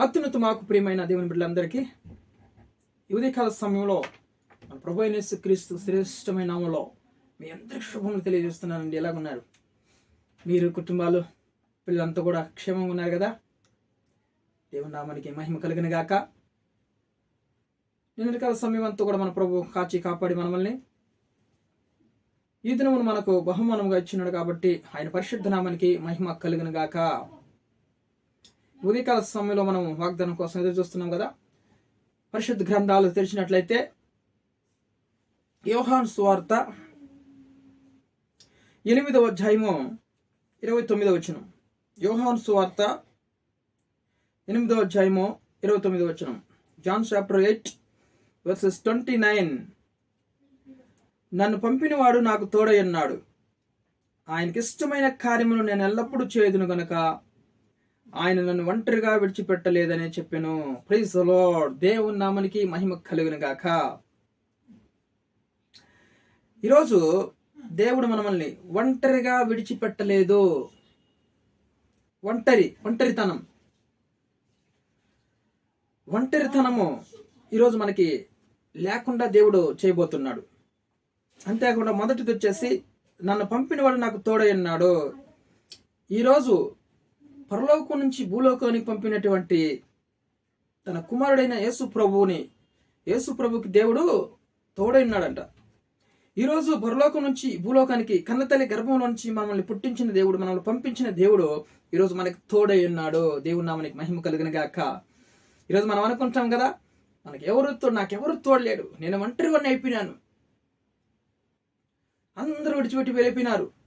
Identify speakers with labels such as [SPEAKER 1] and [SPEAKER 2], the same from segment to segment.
[SPEAKER 1] అత్యున్నత మాకు ప్రియమైన దేవుని బిడ్డలందరికీ ఈ ఉదయకాల సమయంలో మన ప్రభు అయిన క్రీస్తు శ్రేష్టమైన నామంలో మీ అందరి శుభములు తెలియజేస్తున్నానండి. ఎలాగున్నారు? మీరు కుటుంబాలు పిల్లలంతా కూడా క్షేమంగా ఉన్నారు కదా? దేవుని నామానికి మహిమ కలిగిన గాక. నిన్నటికాల సమయం అంతా కూడా మన ప్రభు కాచి కాపాడి మనల్ని ఈ దినమును మనకు బహుమానంగా ఇచ్చినాడు కాబట్టి ఆయన పరిశుద్ధ నామానికి మహిమ కలిగిన గాక. ఉదయకాల సమయంలో మనం వాగ్దానం కోసం ఎదురు చూస్తున్నాం కదా? పరిశుద్ధ గ్రంథాలు తెరిచినట్లయితే యోహాన్ సువార్త ఎనిమిదవ అధ్యాయము ఇరవై తొమ్మిదవ వచనం. యోహాన్ సువార్త ఎనిమిదవ అధ్యాయము ఇరవై తొమ్మిదవ వచనం. John chapter eight verses twenty nine. నన్ను పంపినవాడు నాకు తోడై అన్నాడు ఆయనకి ఇష్టమైన కార్యములు నేను ఎల్లప్పుడూ చేయదును గనక ఆయన నన్ను ఒంటరిగా విడిచిపెట్టలేదని చెప్పాను. ప్రైజ్ లోడ్ దేవుని నామనికి మహిమ కలుగును గాక. ఈరోజు దేవుడు మనల్ని ఒంటరిగా విడిచిపెట్టలేదు. ఒంటరి ఒంటరితనం. ఒంటరితనము ఈరోజు మనకి లేకుండా దేవుడు చేయబోతున్నాడు. అంతేకాకుండా మొదటిది వచ్చేసి నన్ను పంపినవాడు నాకు తోడై ఉన్నాడు. ఈరోజు పరలోకం నుంచి భూలోకానికి పంపినటువంటి తన కుమారుడైన యేసు ప్రభువుని యేసు ప్రభుకి దేవుడు తోడై ఉన్నాడంట. ఈరోజు పరలోకం నుంచి భూలోకానికి కన్నతల్లి గర్భంలో నుంచి మనల్ని పుట్టించిన దేవుడు మనల్ని పంపించిన దేవుడు ఈరోజు మనకి తోడై ఉన్నాడు. దేవుడు నామనికి మహిమ కలిగిన గాక. ఈరోజు మనం అనుకుంటాం కదా మనకి ఎవరు తో నాకెవరు తోడలేడు నేను ఒంటరి వాడిని అయిపోయినాను. అందరూ విడిచిపెట్టి వెళ్ళిపోయినారు.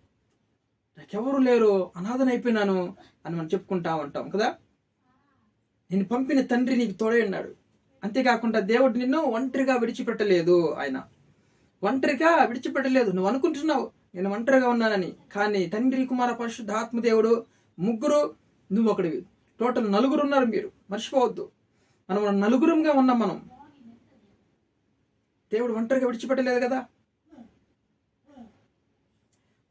[SPEAKER 1] నాకెవరు లేరు అనాథనైపోయినాను అని మనం చెప్పుకుంటా ఉంటాం కదా? నేను పంపిన తండ్రి నీకు తోడై ఉన్నాడు. అంతేకాకుండా దేవుడు నిన్ను ఒంటరిగా విడిచిపెట్టలేదు ఆయన. ఒంటరిగా విడిచిపెట్టలేదు. నువ్వు అనుకుంటున్నావు నేను ఒంటరిగా ఉన్నానని. కానీ తండ్రి కుమార పరిశుద్ధ ఆత్మదేవుడు ముగ్గురు నువ్వు ఒకడివి. టోటల్ నలుగురు ఉన్నారు మీరు. మర్చిపోవద్దు. మనం నలుగురంగా ఉన్నాం మనం. దేవుడు ఒంటరిగా విడిచిపెట్టలేదు కదా?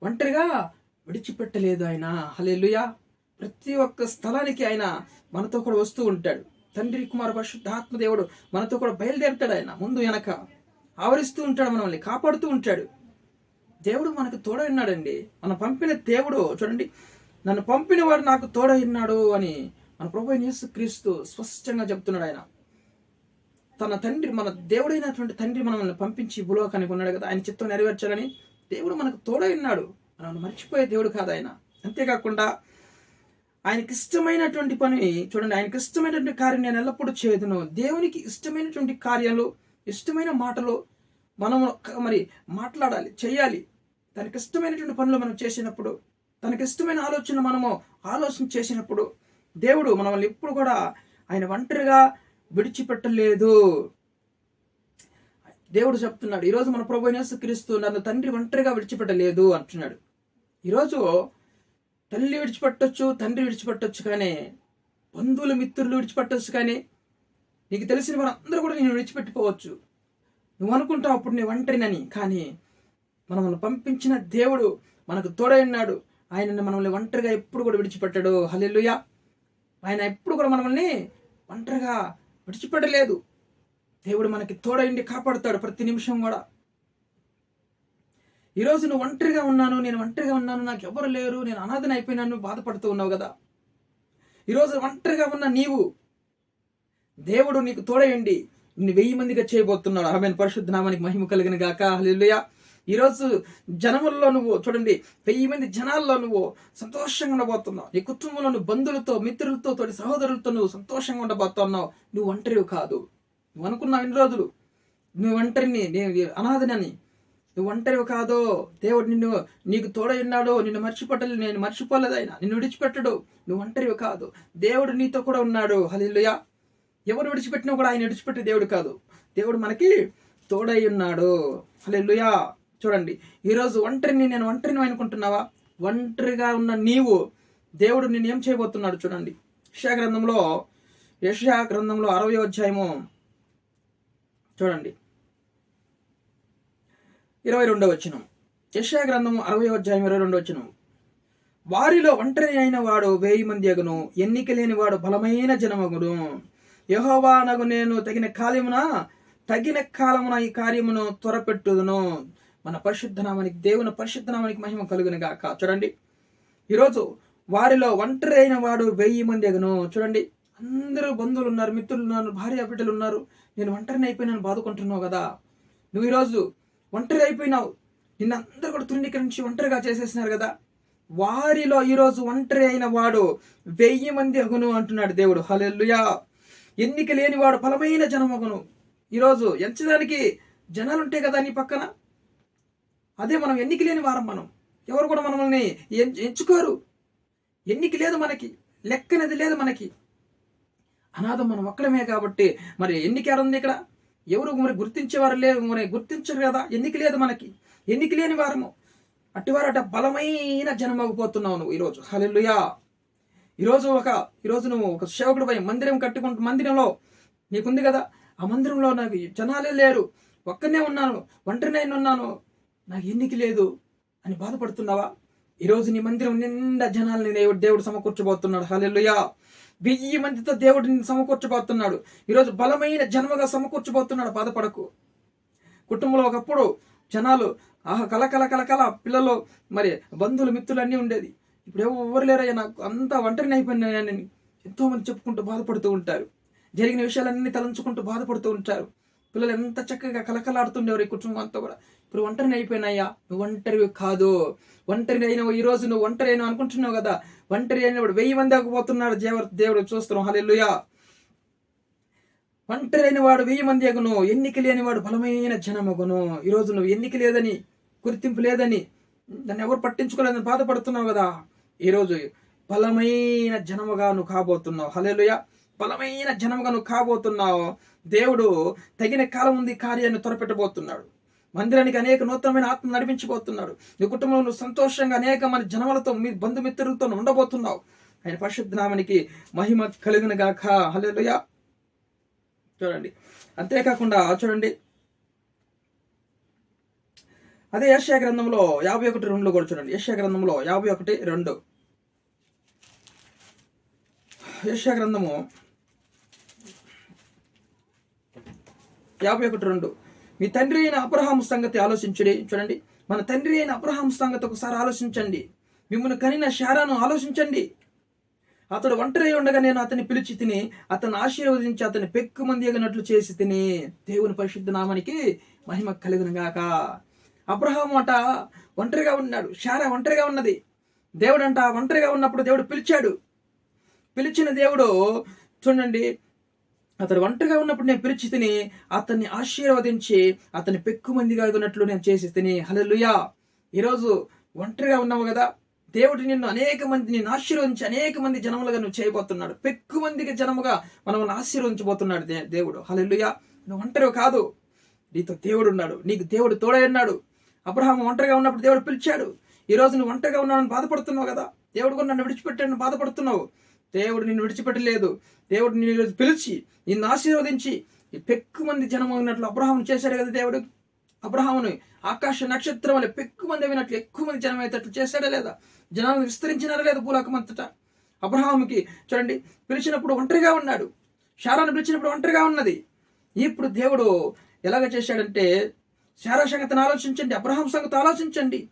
[SPEAKER 1] ఒంటరిగా విడిచిపెట్టలేదు ఆయన. హలేలుయా ప్రతి ఒక్క స్థలానికి ఆయన మనతో కూడా వస్తూ ఉంటాడు. తండ్రి కుమార పరిశుద్ధాత్మదేవుడు మనతో కూడా బయలుదేరుతాడు ఆయన. ముందు వెనక ఆవరిస్తూ ఉంటాడు మనల్ని కాపాడుతూ ఉంటాడు. దేవుడు మనకు తోడై ఉన్నాడండి మనం పంపిన దేవుడు చూడండి నన్ను పంపిన వాడు నాకు తోడై అని మన ప్రభు యేసు క్రీస్తు స్పష్టంగా చెప్తున్నాడు ఆయన. తన తండ్రి మన దేవుడైనటువంటి తండ్రి మనల్ని పంపించి భూలోకానికి ఉన్నాడు కదా. ఆయన చిత్తం నెరవేర్చాలని దేవుడు మనకు తోడైనాడు. ఉన్నాడు మర్చిపోయే దేవుడు కాదు ఆయన. అంతేకాకుండా ఆయనకి ఇష్టమైనటువంటి పని చూడండి ఆయనకి ఇష్టమైనటువంటి కార్యం నేను ఎల్లప్పుడూ చేయదును. దేవునికి ఇష్టమైనటువంటి కార్యాలు ఇష్టమైన మాటలు మనం మరి మాట్లాడాలి చేయాలి తనకి ఇష్టమైనటువంటి పనులు మనం చేసినప్పుడు తనకి ఇష్టమైన ఆలోచన మనము ఆలోచన చేసినప్పుడు దేవుడు మనల్ని ఎప్పుడు కూడా ఆయన ఒంటరిగా విడిచిపెట్టలేదు. దేవుడు చెప్తున్నాడు ఈరోజు మన ప్రభు క్రీస్తు నన్ను తండ్రి ఒంటరిగా విడిచిపెట్టలేదు అంటున్నాడు. ఈరోజు తల్లి విడిచిపెట్టొచ్చు తండ్రి విడిచిపెట్టొచ్చు కానీ బంధువులు మిత్రులు విడిచిపెట్టొచ్చు కానీ నీకు తెలిసిన వారందరూ కూడా నేను విడిచిపెట్టిపోవచ్చు. నువ్వు అనుకుంటావు అప్పుడు నీ ఒంటరినని కానీ మనల్ని పంపించిన దేవుడు మనకు తోడైనాడు ఆయన ఆయనని మనల్ని ఒంటరిగా ఎప్పుడు కూడా విడిచిపెట్టాడు. హలెలుయా ఆయన ఎప్పుడు కూడా మనల్ని ఒంటరిగా విడిచిపెట్టలేదు. దేవుడు మనకి తోడైండి కాపాడుతాడు ప్రతి నిమిషం కూడా. ఈరోజు నువ్వు ఒంటరిగా ఉన్నాను నేను ఒంటరిగా ఉన్నాను నాకు ఎవరు లేరు నేను అనాథన అయిపోయినాను బాధపడుతూ ఉన్నావు కదా. ఈరోజు ఒంటరిగా ఉన్న నీవు దేవుడు నీకు తోడయండి. నిన్ను వెయ్యి మందిగా చేయబోతున్నాడు. ఆమె పరిశుద్ధ నామానికి మహిమ కలిగిన గాక. హల్లెలూయా. ఈరోజు జనముల్లో నువ్వు చూడండి వెయ్యి మంది జనాల్లో నువ్వు సంతోషంగా ఉండబోతున్నావు. నీ కుటుంబంలో నువ్వు బంధువులతో మిత్రులతో తోటి సహోదరులతో నువ్వు సంతోషంగా ఉండబోతున్నావు. నువ్వు ఒంటరివి కాదు. నువ్వు అనుకున్నావు ఇన్ని రోజులు. నువ్వు ఒంటరిని నేను అనాథనని. నువ్వు ఒంటరివి కాదో దేవుడు నిన్ను నీకు తోడై ఉన్నాడు నిన్ను మర్చిపోటలు నేను మర్చిపోలేదు నిన్ను విడిచిపెట్టడు. నువ్వు ఒంటరివి కాదు. దేవుడు నీతో కూడా ఉన్నాడు. హలిలుయా ఎవరు విడిచిపెట్టినా కూడా ఆయన విడిచిపెట్టే దేవుడు కాదు. దేవుడు మనకి తోడై ఉన్నాడు. హలిలుయా చూడండి ఈరోజు ఒంటరిని నేను ఒంటరిని అనుకుంటున్నావా? ఒంటరిగా ఉన్న నీవు దేవుడు నేను ఏం చేయబోతున్నాడు చూడండి. యశా గ్రంథంలో యశా గ్రంథంలో అరవై అధ్యాయము. చూడండి ఇరవై రెండవ వచనం. యశా గ్రంథం అరవై అధ్యాయం ఇరవై రెండవ వచనం. వారిలో ఒంటరి అయిన వాడు వెయ్యి మంది అగును ఎన్నిక లేని వాడు బలమైన జనమగును యహోవానగు నేను తగిన కాలమున తగిన కాలమున ఈ కార్యమును త్వరపెట్టుదును. మన పరిశుద్ధనామానికి దేవుని పరిశుద్ధనామానికి మహిమ కలుగును గాక. చూడండి. ఈరోజు వారిలో ఒంటరి అయిన వాడు వెయ్యి మంది అగును చూడండి. అందరూ బంధువులు ఉన్నారు మిత్రులు ఉన్నారు భార్య బిడ్డలు ఉన్నారు. నేను ఒంటరిని అయిపోయి నన్ను బాదుకుంటున్నావు కదా. నువ్వు ఈరోజు ఒంటరి అయిపోయినావు. నిన్న అందరూ కూడా తృణీకరించి ఒంటరిగా చేసేసినారు కదా. వారిలో ఈరోజు ఒంటరి అయిన వాడు వెయ్యి మంది అగును అంటున్నాడు దేవుడు. హలెల్లుయా. ఎన్నిక లేని వాడు జనం జనమగును ఈరోజు ఎంచడానికి జనాలు ఉంటాయి కదా నీ పక్కన? అదే మనం ఎన్నిక లేని వారం మనం. ఎవరు కూడా మనల్ని ఎం- ఎంచుకోరు. ఎన్నిక లేదు మనకి. లెక్కనది లేదు మనకి. అనాథం మనం ఒక్కడమే కాబట్టి మరి ఎన్నిక ఉంది ఇక్కడ? ఎవరు మరి గుర్తించేవారు లేరు మరి గుర్తించరు కదా. ఎన్నిక లేదు మనకి. ఎన్నిక లేని వారము. అట్టివారట బలమైన జనమగిపోతున్నావు నువ్వు ఈరోజు. హలెల్లుయా. ఈరోజు ఒక ఈరోజు నువ్వు ఒక సేవకుడు పోయి మందిరం కట్టుకుంటూ మందిరంలో నీకుంది కదా. ఆ మందిరంలో నాకు జనాలే లేరు. ఒక్కనే ఉన్నాను. ఒంటరినే ఉన్నాను. నాకు ఎన్నిక లేదు అని బాధపడుతున్నావా? ఈరోజు నీ మందిరం నిండా జనాల్ని దేవుడు దేవుడు సమకూర్చబోతున్నాడు. హలెల్లుయా. వెయ్యి మందితో దేవుడు నిన్ను సమకూర్చబోతున్నాడు. ఈరోజు బలమైన జన్మగా సమకూర్చబోతున్నాడు బాధపడకు. కుటుంబంలో ఒకప్పుడు జనాలు ఆహా కల కల కల కల పిల్లలు మరి బంధువులు మిత్రులు అన్నీ ఉండేది. ఇప్పుడు ఎవరు లేరయ్యా నాకు అంతా ఒంటరిని అయిపోయినాయని ఎంతోమంది చెప్పుకుంటూ బాధపడుతూ ఉంటారు. జరిగిన విషయాలన్నీ తలంచుకుంటూ బాధపడుతూ ఉంటారు. పిల్లలు ఎంత చక్కగా కలకలాడుతుండేవారు ఈ కుటుంబం అంతా కూడా. ఇప్పుడు ఒంటరిని అయిపోయినాయా నువ్వు ఒంటరివి కాదు. ఒంటరి అయినవు ఈ రోజు నువ్వు ఒంటరి అయినావు అనుకుంటున్నావు కదా. ఒంటరి అయినప్పుడు వెయ్యి మంది ఆగిపోతున్నాడు దేవ దేవుడు చూస్తున్నాం. హలెల్లుయా. ఒంటరి అయిన వాడు వెయ్యి మంది అగును ఎన్నిక లేని వాడు బలమైన జనమగును ఈరోజు నువ్వు ఎన్నిక లేదని గుర్తింపు లేదని దాన్ని ఎవరు పట్టించుకోలేదని బాధపడుతున్నావు కదా? ఈరోజు బలమైన జనముగా నువ్వు కాబోతున్నావు. హల్లెలూయా. బలమైన జనముగా నువ్వు కాబోతున్నావు. దేవుడు తగిన కాలం ఉంది కార్యాన్ని త్వరపెట్టబోతున్నాడు. మందిరానికి అనేక నూతనమైన ఆత్మ నడిపించబోతున్నాడు. నీ కుటుంబంలో నువ్వు సంతోషంగా అనేక మంది జనములతో మీ బంధుమిత్రులతో ఉండబోతున్నావు. ఆయన పరిశుద్ధ నామానికి మహిమ కలిగిన గాక. హల్లెలూయా. చూడండి. అంతేకాకుండా చూడండి. అదే యశ్యా గ్రంథంలో యాభై ఒకటి రెండులో కూడా చూడండి. యశ్యా గ్రంథంలో యాభై ఒకటి రెండు. యశ్యా గ్రంథము యాభై ఒకటి రెండు. మీ తండ్రి అయిన అబ్రహాం సంగతి ఆలోచించుడి. చూడండి. మన తండ్రి అయిన అబ్రహాం సంగతి ఒకసారి ఆలోచించండి. మిమ్మల్ని కనిన శారాను ఆలోచించండి. అతడు ఒంటరి అయి ఉండగా నేను అతన్ని పిలిచి తిని అతను ఆశీర్వదించి అతని పెక్కు మంది ఎగినట్లు చేసి తిని దేవుని పరిశుద్ధ నామానికి మహిమ కలిగిన గాక. అబ్రహాం అట ఒంటరిగా ఉన్నాడు. శారా ఒంటరిగా ఉన్నది. దేవుడంట ఒంటరిగా ఉన్నప్పుడు దేవుడు పిలిచాడు. పిలిచిన దేవుడు చూడండి అతడు ఒంటరిగా ఉన్నప్పుడు నేను పిలిచి తిని అతన్ని ఆశీర్వదించి అతని పెక్కు మందిగా ఉన్నట్లు నేను చేసి తిని. హలలుయా ఈరోజు ఒంటరిగా ఉన్నావు కదా. దేవుడు నిన్ను అనేక మంది నిన్ను ఆశీర్వదించి అనేక మంది జనములుగా నువ్వు చేయబోతున్నాడు. పెక్కు మందికి జనముగా మనల్ని ఆశీర్వదించబోతున్నాడు దేవుడు. హలలుయా నువ్వు ఒంటరివి కాదు. నీతో దేవుడు ఉన్నాడు. నీకు దేవుడు తోడై ఉన్నాడు. అబ్రహాం ఒంటరిగా ఉన్నప్పుడు దేవుడు పిలిచాడు. ఈరోజు నువ్వు ఒంటరిగా ఉన్నావు బాధపడుతున్నావు కదా. దేవుడు కూడా నన్ను విడిచిపెట్టాడని బాధపడుతున్నావు. దేవుడు నిన్ను విడిచిపెట్టలేదు. దేవుడు నిన్ను పిలిచి నిన్ను ఆశీర్వదించి ఈ పెక్కు మంది జనం అయినట్లు అబ్రహాం చేశాడు కదా దేవుడు? అబ్రహాముని ఆకాశ నక్షత్రం వల్ల పెక్కు మంది అయినట్లు ఎక్కువ మంది జనం అయ్యేటట్లు చేశాడా లేదా? జనాలను విస్తరించినారా లేదా భూలోకం అంతటా? అబ్రహాముకి చూడండి పిలిచినప్పుడు ఒంటరిగా ఉన్నాడు. శారాను పిలిచినప్పుడు ఒంటరిగా ఉన్నది. ఇప్పుడు దేవుడు ఎలాగ చేశాడంటే శారా సంగతిని ఆలోచించండి అబ్రహాం సంగతి ఆలోచించండి.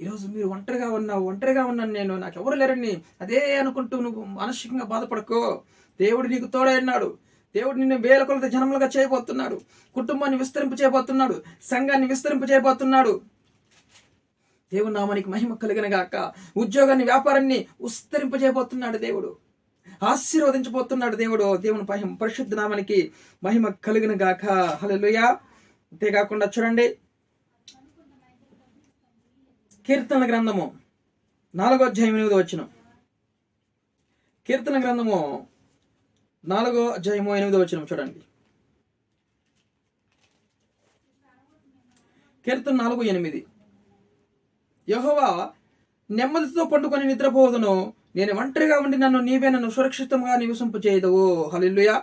[SPEAKER 1] ఈరోజు మీరు ఒంటరిగా ఉన్నావు ఒంటరిగా ఉన్నాను నేను. నాకు ఎవరు లేరని అదే అనుకుంటూ నువ్వు మానసికంగా బాధపడకో. దేవుడు నీకు తోడైనాడు దేవుడు నిన్ను వేల కొలత జనములుగా చేయబోతున్నాడు. కుటుంబాన్ని విస్తరింపు చేయబోతున్నాడు. సంఘాన్ని విస్తరింపు చేయబోతున్నాడు. దేవుడు నామానికి మహిమ కలిగిన గాక ఉద్యోగాన్ని వ్యాపారాన్ని విస్తరింపు చేయబోతున్నాడు దేవుడు. ఆశీర్వదించబోతున్నాడు దేవుడు. దేవుని పరిశుద్ధ నామానికి మహిమ కలిగిన గాక. హల్లెలూయా. అంతేకాకుండా చూడండి కీర్తన గ్రంథము. నాలుగో అధ్యాయం ఎనిమిది వచ్చిన కీర్తన గ్రంథము నాలుగో అధ్యాయము ఎనిమిది వచ్చిన చూడండి. కీర్తన నాలుగు ఎనిమిది. యహోవా నెమ్మదితో పండుకొని నిద్రపోదును నేను ఒంటరిగా ఉండి నన్ను నీవే నన్ను సురక్షితంగా నివసింపు చేయదవు హలిల్లుయా.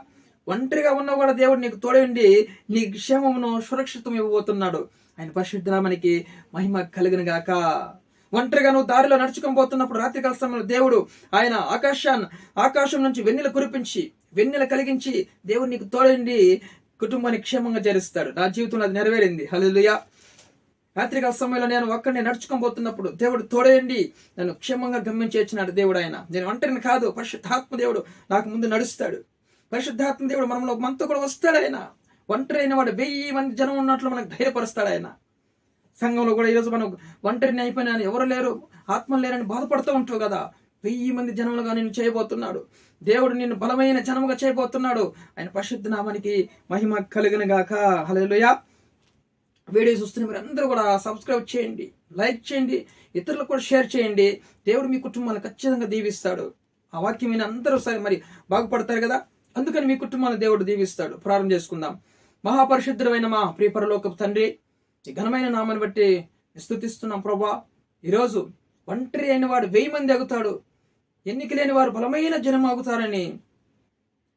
[SPEAKER 1] ఒంటరిగా ఉన్నా కూడా దేవుడు నీకు తోడండి నీ క్షేమమును సురక్షితం ఇవ్వబోతున్నాడు. ఆయన పరిశుద్ధనామానికి మహిమ కలిగిన గాక. ఒంటరిగా నువ్వు దారిలో నడుచుకొని పోతున్నప్పుడు రాత్రికాల సమయంలో దేవుడు ఆయన ఆకాశాన్ని ఆకాశం నుంచి వెన్నెల కురిపించి వెన్నెల కలిగించి దేవుడు నీకు తోడండి కుటుంబాన్ని క్షేమంగా చేరుస్తాడు. నా జీవితంలో అది నెరవేరింది. హల్లెలూయా. రాత్రికాల సమయంలో నేను ఒక్కడిని నడుచుకొని పోతున్నప్పుడు దేవుడు తోడేయండి నన్ను క్షేమంగా గమ్యం దేవుడు ఆయన. నేను ఒంటరిని కాదు పరిశుద్ధాత్మ దేవుడు నాకు ముందు నడుస్తాడు. పరిశుద్ధాత్మ దేవుడు మనలో మనతో కూడా వస్తాడు ఆయన. ఒంటరి అయిన వాడు వెయ్యి మంది జనం ఉన్నట్లు మనకు ధైర్యపరుస్తాడు ఆయన. సంఘంలో కూడా ఈరోజు మనం ఒంటరిని అయిపోయినా ఎవరు లేరు ఆత్మ లేరని బాధపడుతూ ఉంటావు కదా. వెయ్యి మంది జనములుగా నిన్ను చేయబోతున్నాడు. దేవుడు నిన్ను బలమైన జనముగా చేయబోతున్నాడు. ఆయన పరిశుద్ధ నామానికి మహిమ కలిగిన గాక. హలోయ వీడియో చూస్తున్న మీరు అందరూ కూడా సబ్స్క్రైబ్ చేయండి లైక్ చేయండి ఇతరులకు కూడా షేర్ చేయండి. దేవుడు మీ కుటుంబాన్ని ఖచ్చితంగా దీవిస్తాడు. ఆ వాక్యం విని అందరూ సరే మరి బాగుపడతారు కదా? అందుకని మీ కుటుంబాన్ని దేవుడు దీవిస్తాడు. ప్రారంభం చేసుకుందాం. మహాపరిశుద్ధమైన మా ప్రియపరలోక తండ్రి ఈ ఘనమైన నామాన్ని బట్టి స్థుతిస్తున్నాం ప్రభా. ఈరోజు ఒంటరి అయిన వాడు వెయ్యి మంది ఎగుతాడు. ఎన్నిక లేని వారు బలమైన జనం ఆగుతారని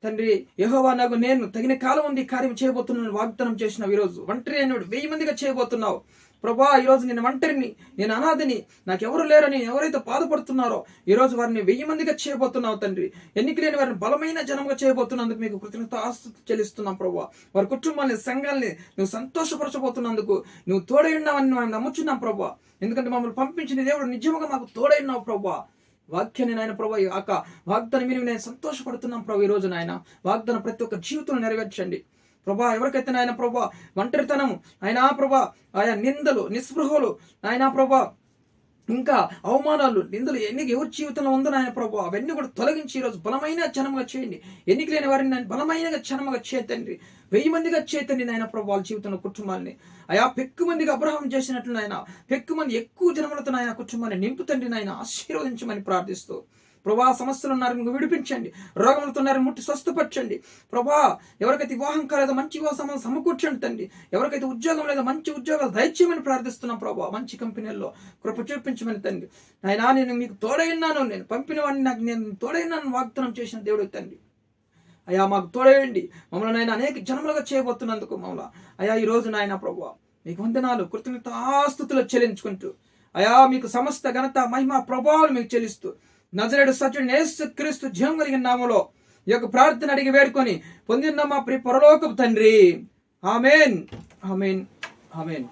[SPEAKER 1] తండ్రి యహోవా నాకు నేను తగిన కాలం ఉంది కార్యం చేయబోతున్నాను వాగ్దానం చేసినావు ఈరోజు. ఒంటరి అయినవాడు వెయ్యి మందిగా చేయబోతున్నావు. ప్రభా ఈరోజు నేను ఒంటరిని నేను అనాథిని నాకెవరు లేరని ఎవరైతే బాధపడుతున్నారో ఈరోజు వారిని వెయ్యి మందిగా చేయబోతున్నావు తండ్రి. ఎన్నిక లేని వారిని బలమైన జనంగా చేయబోతున్నందుకు మీకు కృతజ్ఞత ఆస్తు చెల్లిస్తున్నాం ప్రభా. వారి కుటుంబాన్ని సంఘాలని నువ్వు సంతోషపరచబోతున్నందుకు నువ్వు తోడై ఉన్నావని మేము నమ్ముచున్నాం ప్రభా. ఎందుకంటే మమ్మల్ని పంపించిన దేవుడు నిజంగా మాకు తోడై ఉన్నావు ప్రభా. వాక్యాన్ని నాయన ప్రభా యొక్క వాగ్దానం మీరు నేను సంతోషపడుతున్నాం ప్రభు రోజు నాయన. వాగ్దానం ప్రతి ఒక్క జీవితంలో నెరవేర్చండి. ప్రభా ఎవరికైతే నాయన ప్రభా ఒంటరితనం ఆయన ప్రభా ఆయా నిందలు నిస్పృహలు నాయన ప్రభా ఇంకా అవమానాలు నిందలు ఎన్ని ఎవరి జీవితంలో ఉందో నాయన ప్రభు అవన్నీ కూడా తొలగించి ఈరోజు బలమైన క్షణంగా చేయండి. ఎన్నిక లేని వారిని నేను బలమైన క్షణంగా చేతండి వెయ్యి మందిగా చేతండి నాయన ప్రభు వాళ్ళ జీవితంలో కుటుంబాన్ని అయా పెక్కు మందిగా అబ్రహం చేసినట్లు నాయన పెక్కు మంది ఎక్కువ జనములతో నాయన కుటుంబాన్ని నింపుతండి నాయన ఆశీర్వదించమని ప్రార్థిస్తూ. ప్రభా సమస్యలు ఉన్నారు మీకు విడిపించండి. రోగములతో ఉన్నారు ముట్టి స్వస్థపరచండి. ప్రభా ఎవరికైతే వివాహం కాలేదో మంచి వివాహం సమకూర్చండి తండ్రి. ఎవరికైతే ఉద్యోగం లేదో మంచి ఉద్యోగాలు దయచేయమని ప్రార్థిస్తున్నాం ప్రభా. మంచి కంపెనీల్లో కృప చూపించమని తండ్రి. నాయనా నేను మీకు తోడైనాను నేను పంపిన వాడిని నాకు నేను తోడైనాను వాగ్దానం చేసిన దేవుడు తండ్రి. అయా మాకు తోడేయండి. మమ్మల్ని ఆయన అనేక జన్మలుగా చేయబోతున్నందుకు మమ్మల్ని అయా ఈ రోజు నాయన ప్రభు మీకు వందనాలు కృతజ్ఞత ఆస్తుతులు చెల్లించుకుంటూ. అయా మీకు సమస్త ఘనత మహిమ ప్రభావాలు మీకు చెల్లిస్తూ. నజరేడు సత్యుడు నేసు క్రీస్తు జీవం కలిగిన నామలో ఈ యొక్క ప్రార్థన అడిగి వేడుకొని పొందిన మా ప్రి పరలోకపు తండ్రి. ఆమెన్. ఆమెన్. ఆమెన్.